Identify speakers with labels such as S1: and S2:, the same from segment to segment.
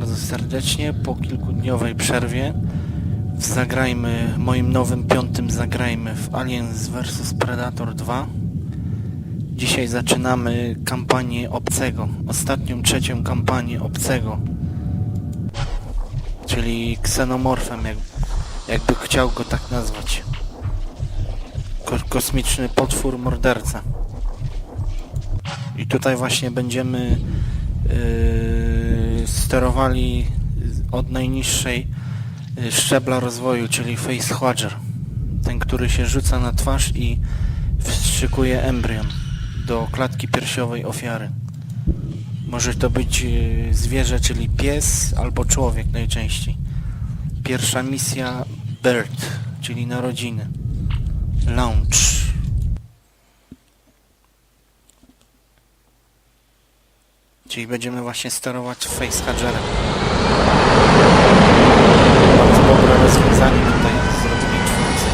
S1: bardzo serdecznie po kilkudniowej przerwie. Zagrajmy, moim nowym piątym zagrajmy w Aliens vs Predator 2. Dzisiaj zaczynamy kampanię Obcego, ostatnią trzecią kampanię Obcego. Czyli ksenomorfem, jak, jakby chciał go tak nazwać. Ko kosmiczny potwór morderca. I tutaj właśnie będziemy yy, sterowali od najniższej yy, szczebla rozwoju, czyli face hodger. Ten, który się rzuca na twarz i wstrzykuje embrion do klatki piersiowej ofiary. Może to być yy, zwierzę, czyli pies albo człowiek najczęściej. Pierwsza misja Bird, czyli narodziny. Launch. Czyli będziemy właśnie sterować facehuggerem. Bardzo dobre rozwiązanie tutaj zrobili twórcy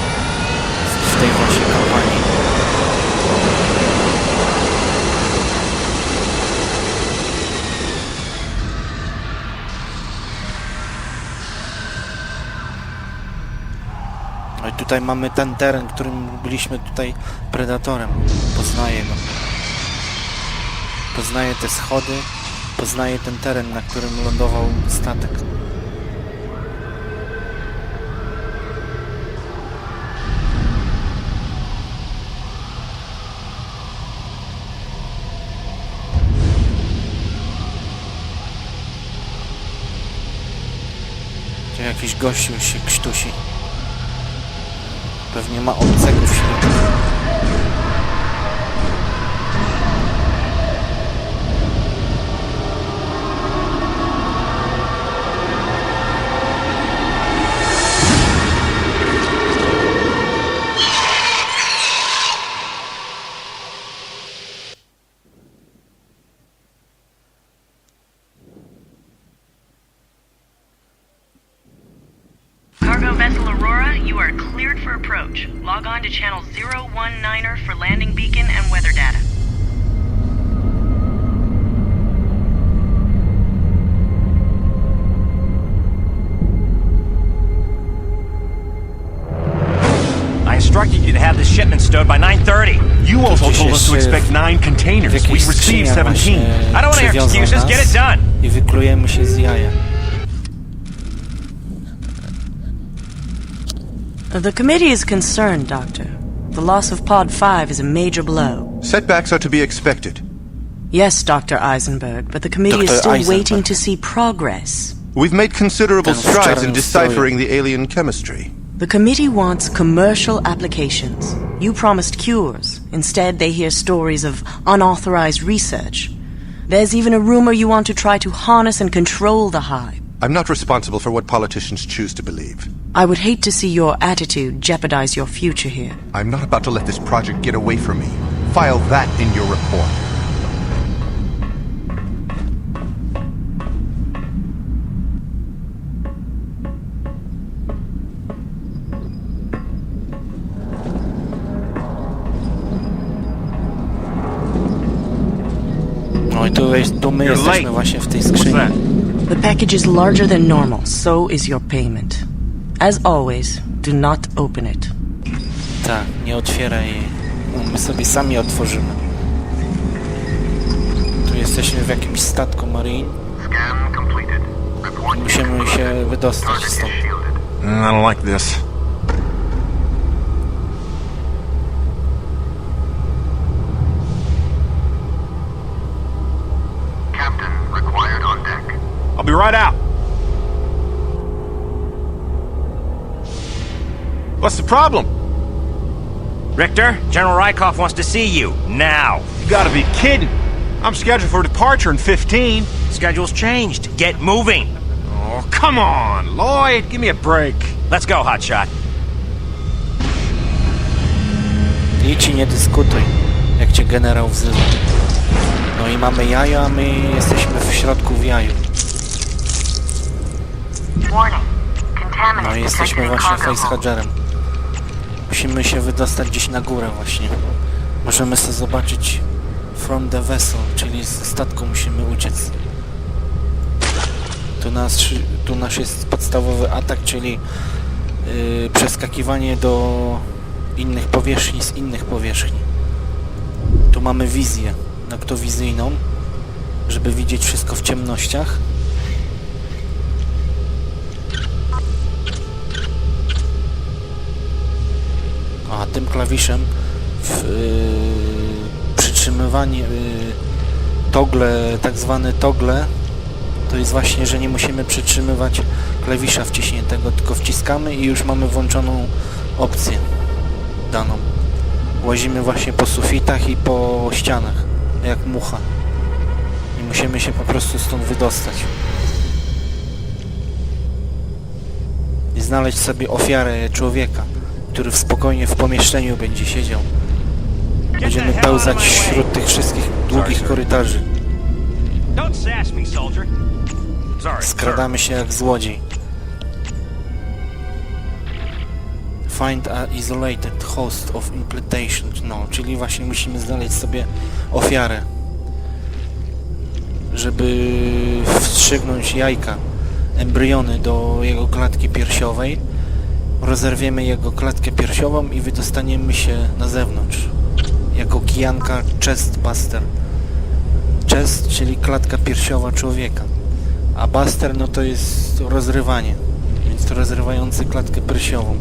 S1: w- tej właśnie kampanii. No i tutaj mamy ten teren, którym byliśmy tutaj predatorem. Poznaję go. Poznaję te schody, poznaję ten teren, na którym lądował statek. Gdzie jakiś gościu się krztusi. Pewnie ma obcego w środku.
S2: You to
S3: have this shipment stowed by 9.30.
S4: You also told us to expect nine containers. We received 17.
S3: I don't want to hear excuses. Get it done.
S1: I wyklujemy się z jaja.
S5: The committee is concerned, Doctor. The loss of Pod 5 is a major blow.
S6: Setbacks are to be expected.
S5: Yes, Dr. Eisenberg, but the committee
S1: Dr.
S5: is still
S1: Eisenberg.
S5: waiting to see progress.
S6: We've made considerable strides in deciphering the alien chemistry.
S5: The committee wants commercial applications. You promised cures. Instead, they hear stories of unauthorized research. There's even a rumor you want to try to harness and control the hive.
S6: I'm not responsible for what politicians choose to believe.
S5: I would hate to see your attitude jeopardize your future here.
S6: I'm not about to let this project get away from me. File that in your report.
S1: My
S4: You're
S1: jesteśmy
S4: late.
S1: właśnie w tej
S4: What's
S1: skrzyni.
S4: that?
S5: The package is larger than normal, so is your payment. As always, do not open it.
S1: Tak, nie otwieraj jej. My sobie sami otworzymy. Tu jesteśmy w jakimś statku Marine.
S7: Scan completed. Report
S1: Musimy się wydostać stąd.
S4: I don't like this. Be right out. What's the problem?
S3: Richter, General Rykov wants to see you. Now.
S4: You gotta be kidding. I'm scheduled for departure in 15.
S3: Schedule's changed. Get moving.
S4: Oh, come on, Lloyd, give me a break.
S3: Let's go, Hotshot.
S1: Idź i nie dyskutuj, jak cię generał wzywa. No i mamy jajo, a my jesteśmy w środku w jaju. No i jesteśmy właśnie
S2: hold.
S1: facehuggerem. Musimy się wydostać gdzieś na górę właśnie. Możemy sobie zobaczyć from the vessel, czyli z statku musimy uciec. Tu nasz, tu nasz jest podstawowy atak, czyli yy, przeskakiwanie do innych powierzchni z innych powierzchni. Tu mamy wizję noktowizyjną, żeby widzieć wszystko w ciemnościach. A tym klawiszem w, yy, przytrzymywanie yy, togle, tak zwane togle, to jest właśnie, że nie musimy przytrzymywać klawisza wciśniętego, tylko wciskamy i już mamy włączoną opcję daną. Łazimy właśnie po sufitach i po ścianach, jak mucha. I musimy się po prostu stąd wydostać. I znaleźć sobie ofiarę człowieka, który w spokojnie w pomieszczeniu będzie siedział. Będziemy pełzać wśród tych wszystkich długich korytarzy. Skradamy się jak złodziej. Find a isolated host of implantation. No, czyli właśnie musimy znaleźć sobie ofiarę. Żeby wstrzygnąć jajka, embriony do jego klatki piersiowej. Rozerwiemy jego klatkę piersiową i wydostaniemy się na zewnątrz. Jako kijanka chestbuster. Chest, czyli klatka piersiowa człowieka. A Buster no to jest rozrywanie, więc to rozrywający klatkę piersiową.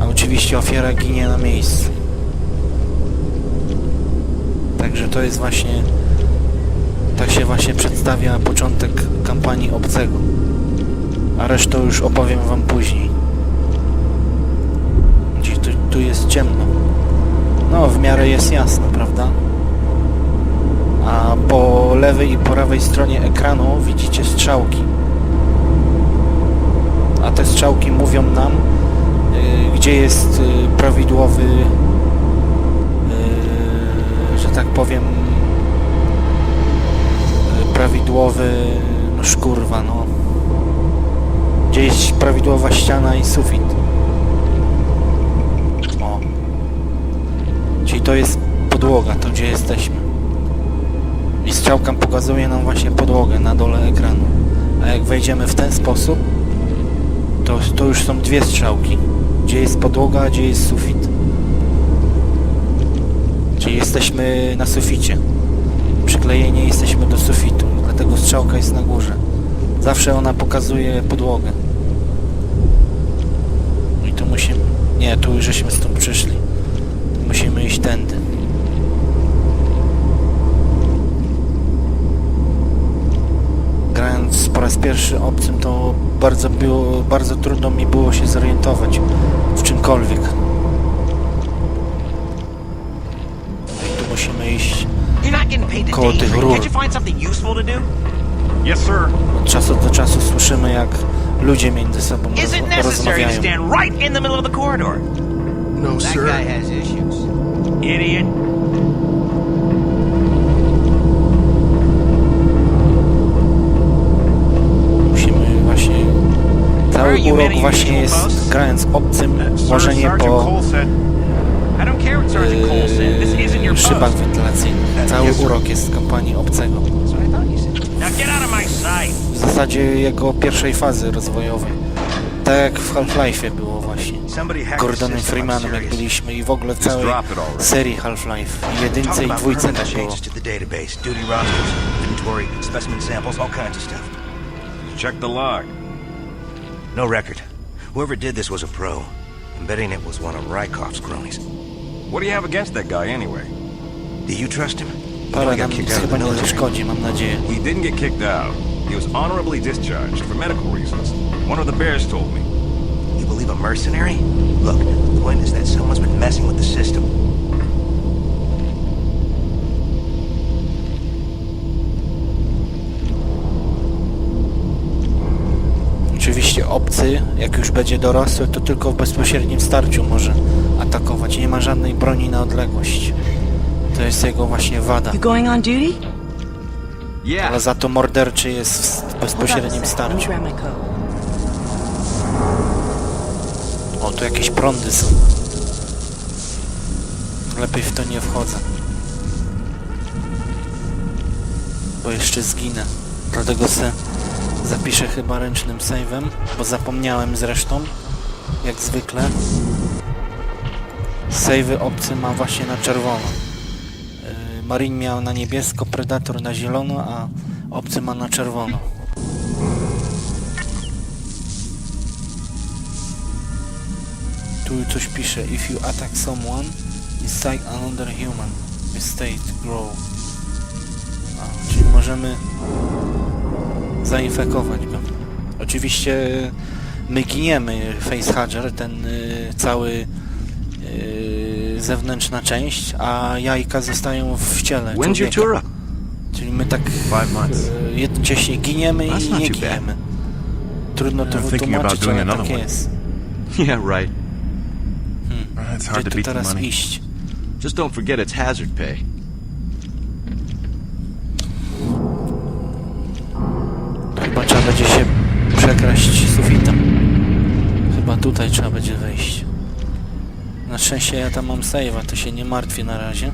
S1: A oczywiście ofiara ginie na miejscu. Także to jest właśnie... Tak się właśnie przedstawia początek kampanii Obcego. A resztę już opowiem wam później. Tu, jest ciemno. No, w miarę jest jasno, prawda? a po lewej i po prawej stronie ekranu widzicie strzałki. A te strzałki mówią nam, y, gdzie jest y, prawidłowy, y, że tak powiem, prawidłowy no szkurwa, no. Gdzie jest prawidłowa ściana i sufit. O. Czyli to jest podłoga, to gdzie jesteśmy. I strzałka pokazuje nam właśnie podłogę na dole ekranu. A jak wejdziemy w ten sposób, to, to już są dwie strzałki. Gdzie jest podłoga, a gdzie jest sufit. Czyli jesteśmy na suficie. Przyklejeni jesteśmy do sufitu, dlatego strzałka jest na górze. Zawsze ona pokazuje podłogę. I tu musimy... Nie, tu już żeśmy stąd przyszli. Musimy iść tędy. grając po raz pierwszy obcym, to bardzo, było, bardzo trudno mi było się zorientować w czymkolwiek. I tu musimy iść Koło tych rur. Od czasu do czasu słyszymy jak ludzie między sobą rozmawiają.
S6: No,
S8: That
S6: sir.
S8: guy has issues.
S3: Idiot.
S1: Musimy właśnie... Cały urok właśnie jest grając obcym,
S4: Sir,
S1: łożenie po yy, szybach wentylacyjnych. Cały urok jest z kampanii obcego. W zasadzie jego pierwszej fazy rozwojowej. Tak jak w Half-Life'ie było właśnie.
S8: Somebody hacked the
S1: Gordonem
S8: system, I'm
S1: Freemanem jak
S8: serious.
S1: byliśmy i w ogóle w
S4: Just
S1: całej
S4: drop
S1: serii Half-Life. I jedynce
S8: Talking
S1: i
S8: about
S1: dwójce
S8: permanent
S1: tak było.
S8: changes to the database, duty rosters, inventory, specimen samples, all kinds of stuff.
S4: check the log.
S8: No record. Whoever did this was a pro. I'm betting it was one of Rykov's cronies.
S4: What do you have against that guy anyway?
S8: Do you trust him? You know
S1: Parę
S8: he
S1: nam
S8: got
S1: nic
S8: kicked out of
S1: chyba nie zaszkodzi, mam nadzieję.
S4: He didn't get kicked out. He was honorably discharged for medical reasons. One of the bears told me.
S8: Believe a mercenary? Look, the point is that someone's been messing with the system.
S1: Oczywiście obcy, jak już będzie dorosły, to tylko w bezpośrednim starciu może atakować. Nie ma żadnej broni na odległość. To jest jego właśnie wada.
S5: You going on duty?
S1: Ale za to morderczy jest w bezpośrednim starciu. O, tu jakieś prądy są. Lepiej w to nie wchodzę. Bo jeszcze zginę. Dlatego se Zapiszę chyba ręcznym save'em, bo zapomniałem zresztą, jak zwykle. Save'y obcy ma właśnie na czerwono. Yy, Marine miał na niebiesko, Predator na zielono, a obcy ma na czerwono. Tu coś pisze. If you attack someone, inside another human, the state grow. A, czyli możemy zainfekować go. Oczywiście my giniemy, facehugger, ten y, cały y, zewnętrzna część, a jajka zostają w ciele
S8: When's your
S1: człowieka. Czyli my tak
S4: Five months.
S1: y, jednocześnie giniemy i nie giniemy. Trudno to
S4: I'm thinking about
S1: wytłumaczyć,
S4: doing
S1: ale tak
S4: another one.
S1: jest.
S8: Yeah, right.
S4: It's
S1: Gdzie
S4: hard to
S1: tu
S4: beat the
S1: teraz
S4: money.
S1: iść?
S8: Just don't forget it's hazard pay.
S1: Chyba trzeba będzie się przekraść sufitem. Chyba tutaj trzeba będzie wejść. Na szczęście ja tam mam save'a, to się nie martwię na razie.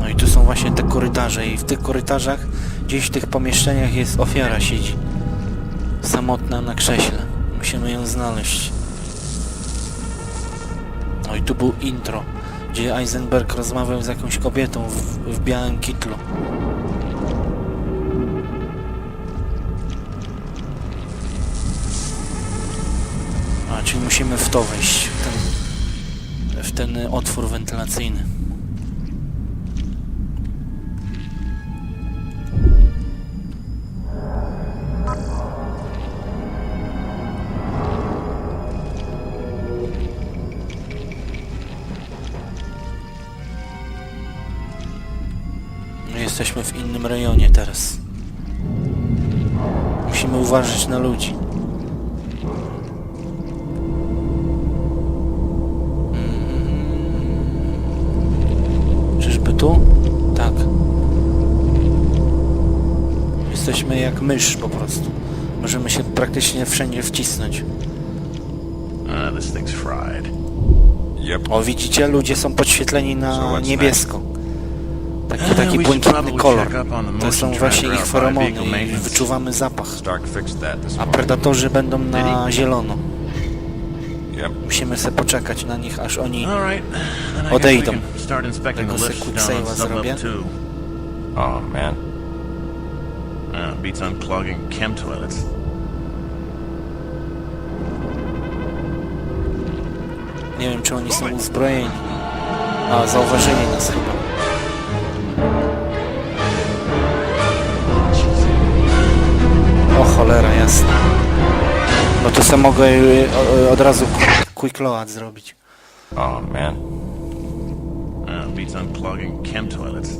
S1: No i tu są właśnie te korytarze i w tych korytarzach, gdzieś w tych pomieszczeniach jest ofiara siedzi. Samotna na krześle. Musimy ją znaleźć. No i tu był intro, gdzie Eisenberg rozmawiał z jakąś kobietą w, w białym kitlu. A, czyli musimy w to wejść, w ten, w ten otwór wentylacyjny. Jesteśmy w innym rejonie teraz. Musimy uważać na ludzi. Czyżby tu? Tak. Jesteśmy jak mysz po prostu. Możemy się praktycznie wszędzie wcisnąć.
S4: Ah.
S1: O, widzicie? Ludzie są podświetleni na niebiesko. Taki, taki błękitny kolor. To są właśnie ich feromony i wyczuwamy zapach. A predatorzy będą na zielono. Musimy sobie poczekać na nich, aż oni... Odejdą. Tego
S4: lifts
S1: quick save'a zrobię.
S4: 2.
S6: Oh, man.
S4: Uh, beats unplugging chem toilets.
S1: Nie wiem, czy oni są uzbrojeni. A, zauważyli nas chyba. Cholera, jasne. No to sobie mogę y, o- od razu quick load zrobić.
S6: Oh, man.
S4: Uh, beats unplugging chem toilets.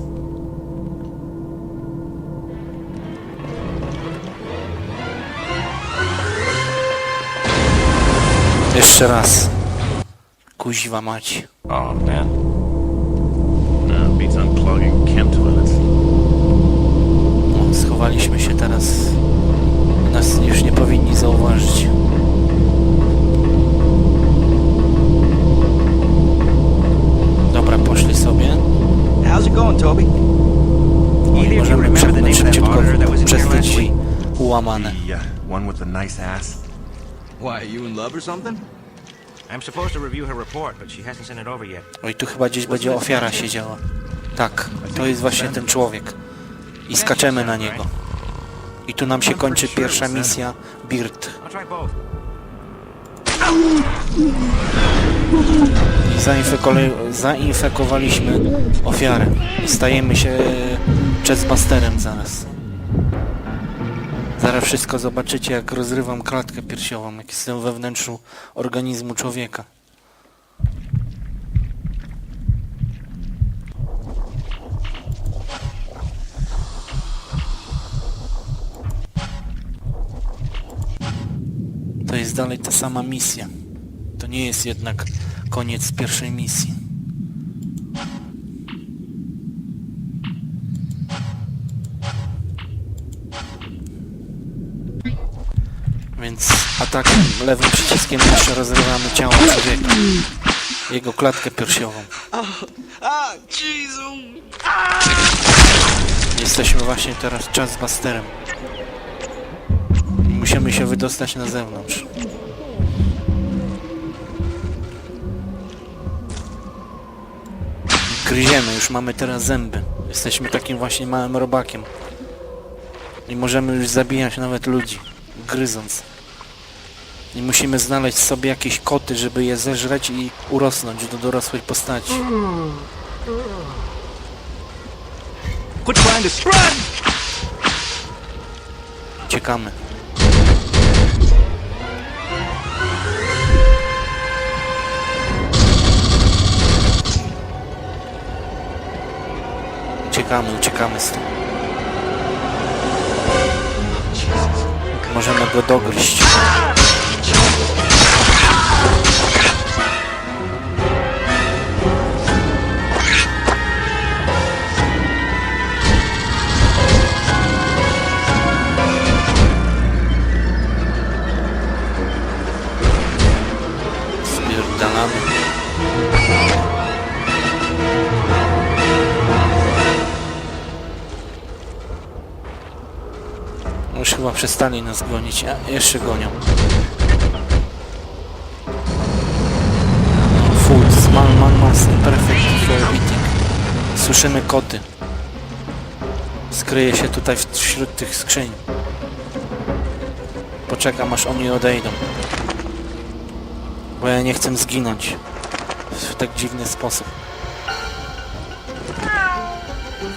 S1: Jeszcze raz. Kuźwa mać.
S6: Oh, man.
S4: Uh, beats unplugging chem toilets.
S1: O, schowaliśmy się teraz. Nas już nie powinni zauważyć. Dobra, poszli sobie.
S8: How's it going, Toby?
S1: I możemy przepchnąć szybciutko przez te drzwi ułamane.
S4: The uh, one with the nice ass.
S8: Why, you in love or something?
S3: I'm supposed to review her report, but she hasn't sent it over yet.
S1: Oj, tu chyba gdzieś będzie ofiara siedziała. Tak, to jest właśnie ten człowiek. I skaczemy na niego. I tu nam się kończy pierwsza misja Birt. Zainfekowaliśmy ofiarę. Stajemy się Chestbusterem zaraz. Zaraz wszystko zobaczycie, jak rozrywam klatkę piersiową, jak jestem we wnętrzu organizmu człowieka. To jest dalej ta sama misja. To nie jest jednak koniec pierwszej misji. Więc atakiem, lewym przyciskiem jeszcze rozrywamy ciało człowieka. Jego klatkę piersiową. Jesteśmy właśnie teraz Chessbusterem. I Musimy się wydostać na zewnątrz. Gryziemy, już mamy teraz zęby. Jesteśmy takim właśnie małym robakiem. I możemy już zabijać nawet ludzi, gryząc. I musimy znaleźć sobie jakieś koty, żeby je zeżreć i urosnąć do dorosłej postaci. Uciekamy. Uciekamy, uciekamy stąd. Możemy go dogryźć. Przestali nas gonić, a jeszcze gonią. Food, small man must perfect for eating. Słyszymy koty. Skryję się tutaj wśród tych skrzyń. Poczekam aż oni odejdą. Bo ja nie chcę zginąć w tak dziwny sposób.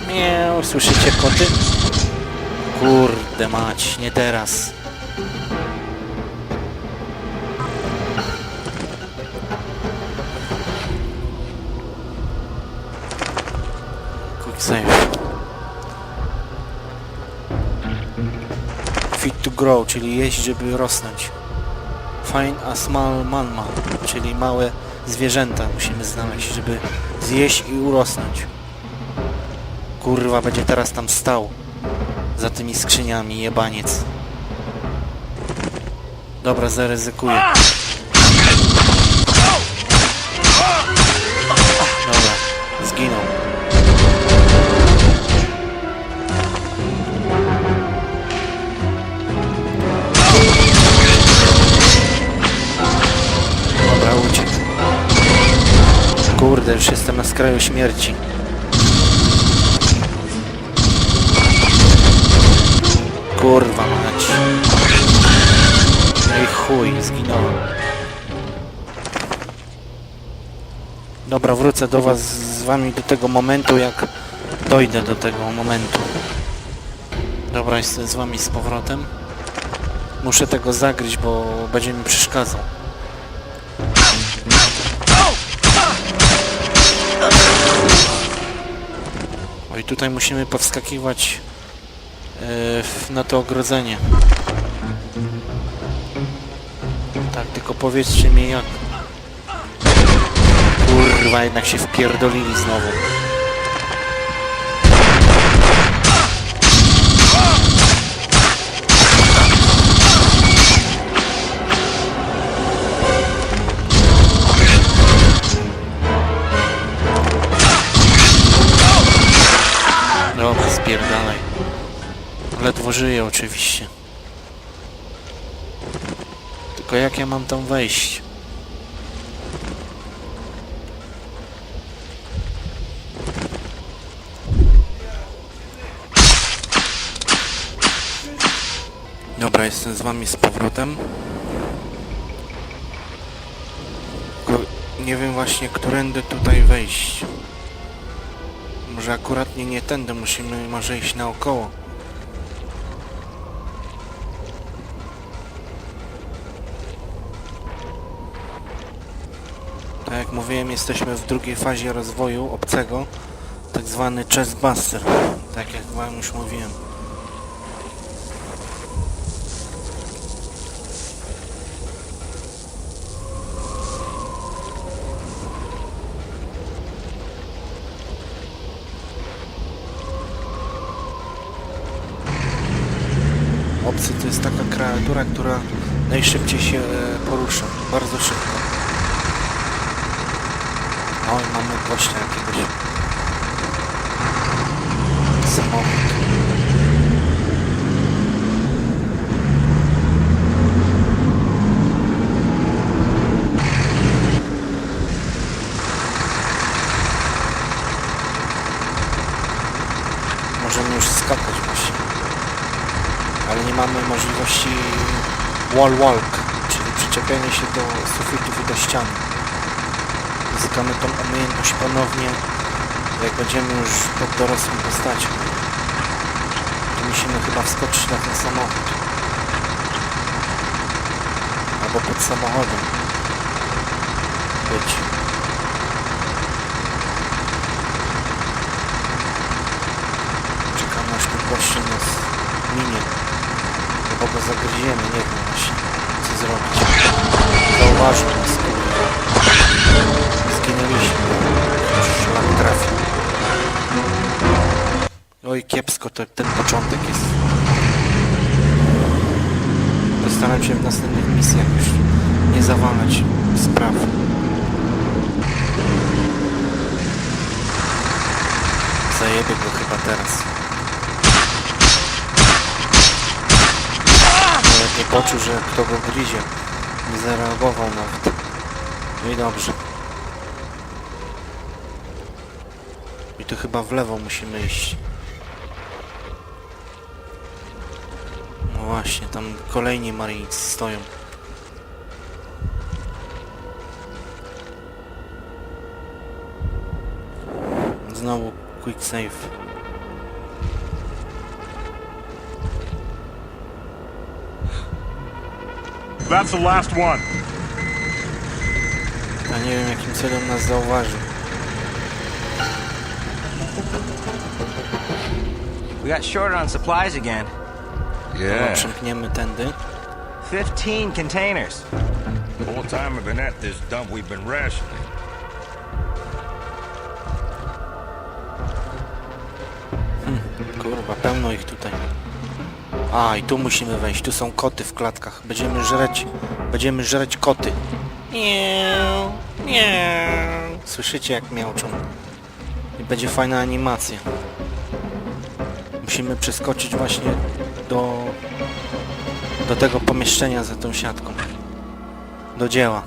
S1: Miau, słyszycie koty? Kurde mać, nie teraz. Quick save. Fit to grow, czyli jeść, żeby rosnąć. Find a small manma, czyli małe zwierzęta musimy znaleźć, żeby zjeść i urosnąć. Kurwa, będzie teraz tam stał. Za tymi skrzyniami, jebaniec. Dobra, zaryzykuję. Dobra, zginął. Dobra, uciekł. Kurde, już jestem na skraju śmierci. Kurwa mać. No i chuj, zginąłem. Dobra, wrócę do was z wami do tego momentu, jak dojdę do tego momentu. Dobra, jestem z wami z powrotem. Muszę tego zagryźć, bo będzie mi przeszkadzał. Oj, tutaj musimy powskakiwać na to ogrodzenie. Tak, tylko powiedzcie mi jak. Kurwa, jednak się wpierdolili znowu. Ledwo żyję oczywiście. Tylko jak ja mam tam wejść? Dobra, jestem z wami z powrotem. Nie wiem właśnie, którędy tutaj wejść. Może akurat nie, nie tędy, musimy może iść naokoło. Tak jak mówiłem, jesteśmy w drugiej fazie rozwoju obcego, tak zwany chestbuster, tak jak wam już mówiłem. Obcy to jest taka kreatura, która najszybciej się e, porusza, bardzo szybko. gościa jakiegoś. Samochód. Możemy już skakać właśnie. Ale nie mamy możliwości wall walk, czyli przyczepienie się do sufitu i do ściany. Zyskamy tą umiejętność ponownie, jak będziemy już pod dorosłą postacią. Tu musimy chyba wskoczyć na ten samochód. Albo pod samochodem. Być. Czekamy aż ten gościu nas minie. Chyba go zagryziemy, nie wiem właśnie co zrobić. Zauważył nas. Zginęliśmy. Szlak trafił. Oj, kiepsko to, ten początek jest. Postaram się w następnych misjach już nie zawalać spraw. Zajebie go chyba teraz. Nawet nie poczuł, że kto go gryzie. Nie zareagował nawet. No i dobrze. Tu chyba w lewo musimy iść. No właśnie, tam kolejni Marines stoją. Znowu quick save.
S4: That's the last one.
S1: Ja nie wiem jakim celem nas zauważył.
S8: We got short on supplies again.
S1: Dobra, przemkniemy tędy.
S8: 15 containers.
S4: Whole time I've been at this dump, we've been rationing.
S1: Kurwa, pełno ich tutaj. A, i tu musimy wejść. Tu są koty w klatkach. Będziemy żreć, będziemy żreć koty. Miau, miau. Słyszycie jak miauczą. Będzie fajna animacja. Musimy przeskoczyć właśnie do do tego pomieszczenia za tą siatką. Do dzieła.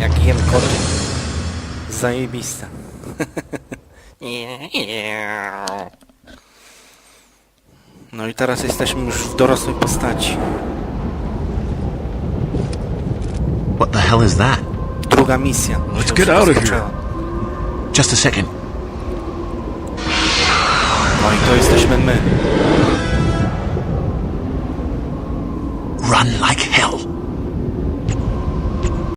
S1: Jak jem koty. Zajebiste. No i teraz jesteśmy już w dorosłej postaci.
S9: What the hell is that?
S1: Druga misja.
S9: Let's get out of
S1: here.
S9: Just a second.
S1: No i to jesteśmy my. Run like